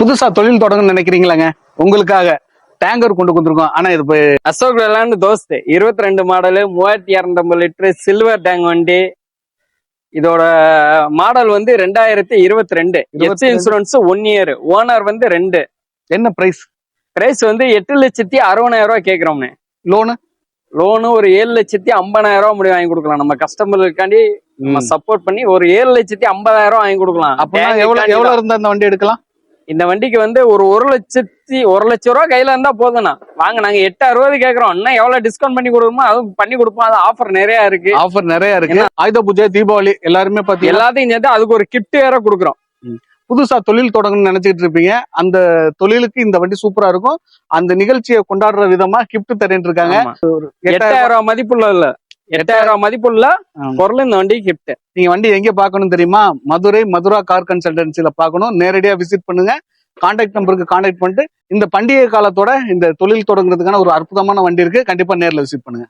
புதுசா தொழில் தொடங்கணும்னு நினைக்கிறீங்களாங்க? உங்களுக்காக டேங்கர் கொண்டு வந்திருக்கோம். ஆனா இது போய் அசோக் லேலாண்ட் தோஸ்து இருபத்தி ரெண்டு மாடலு மூவாயிரத்தி இரநூத்தம்பது லிட்டரு சில்வர் டேங்க் வண்டி. இதோட மாடல் வந்து ரெண்டாயிரத்தி இருபத்தி ரெண்டு. FC 22. Insurance one year owner வந்து ரெண்டு. என்ன பிரைஸ் பிரைஸ் வந்து எட்டு லட்சத்தி அறுபதாயிரம் ரூபாய் கேட்கிறோம்னு லோனு லோனு ஒரு ஏழு லட்சத்தி ஐம்பதாயிரம் ரூபாய் முடி வாங்கி கொடுக்கலாம். நம்ம கஸ்டமர்களுக்காண்டி நம்ம சப்போர்ட் பண்ணி ஒரு ஏழு லட்சத்தி ஐம்பதாயிரம் ரூபாய் வாங்கி கொடுக்கலாம். Tank எவ்வளவு எவ்வளவு. இருந்தா இந்த வண்டி எடுக்கலாம்? இந்த வண்டிக்கு வந்து ஒரு ஒரு லட்சத்தி ஒரு லட்சம் ரூபாய் கையில இருந்தா போதும்ண்ணா. வாங்க நாங்க எட்டு அறுபது கேக்குறோம். இன்னும் எவ்வளவு டிஸ்கவுண்ட் பண்ணி கொடுக்குமோ அதுவும் பண்ணி கொடுப்போம். அது ஆஃபர் நிறைய இருக்கு. ஆஃபர் நிறைய இருக்கு. ஆயுத பூஜை தீபாவளி எல்லாருமே பாத்தீங்கன்னா எல்லாத்தையும் சேர்த்து அதுக்கு ஒரு கிஃப்ட் வேற கொடுக்குறோம். புதுசா தொழில் தொடங்கணும்னு நினைச்சிட்டு இருப்பீங்க. அந்த தொழிலுக்கு இந்த வண்டி சூப்பரா இருக்கும். அந்த நிகழ்ச்சியை கொண்டாடுற விதமா கிஃப்ட் தரேன் இருக்காங்க. எட்டாயிரம் எட்டாயிரம் ரூபாய் மதிப்புள்ள இல்ல. எட்டாயிரம் மதிப்புள்ள. பொருள் இந்த வண்டி கிஃப்ட் நீங்க வண்டி எங்க பார்க்கணும் தெரியுமா? மதுரை மதுரா கார் கன்சல்டன்சில பார்க்கணும். நேரடியா விசிட் பண்ணுங்க. கான்டாக்ட் நம்பருக்கு கான்டாக்ட் பண்ணிட்டு இந்த பண்டிகை காலத்தோட இந்த தொழில் தொடங்குறதுக்கான ஒரு அற்புதமான வண்டி இருக்கு. கண்டிப்பா நேர்ல விசிட் பண்ணுங்க.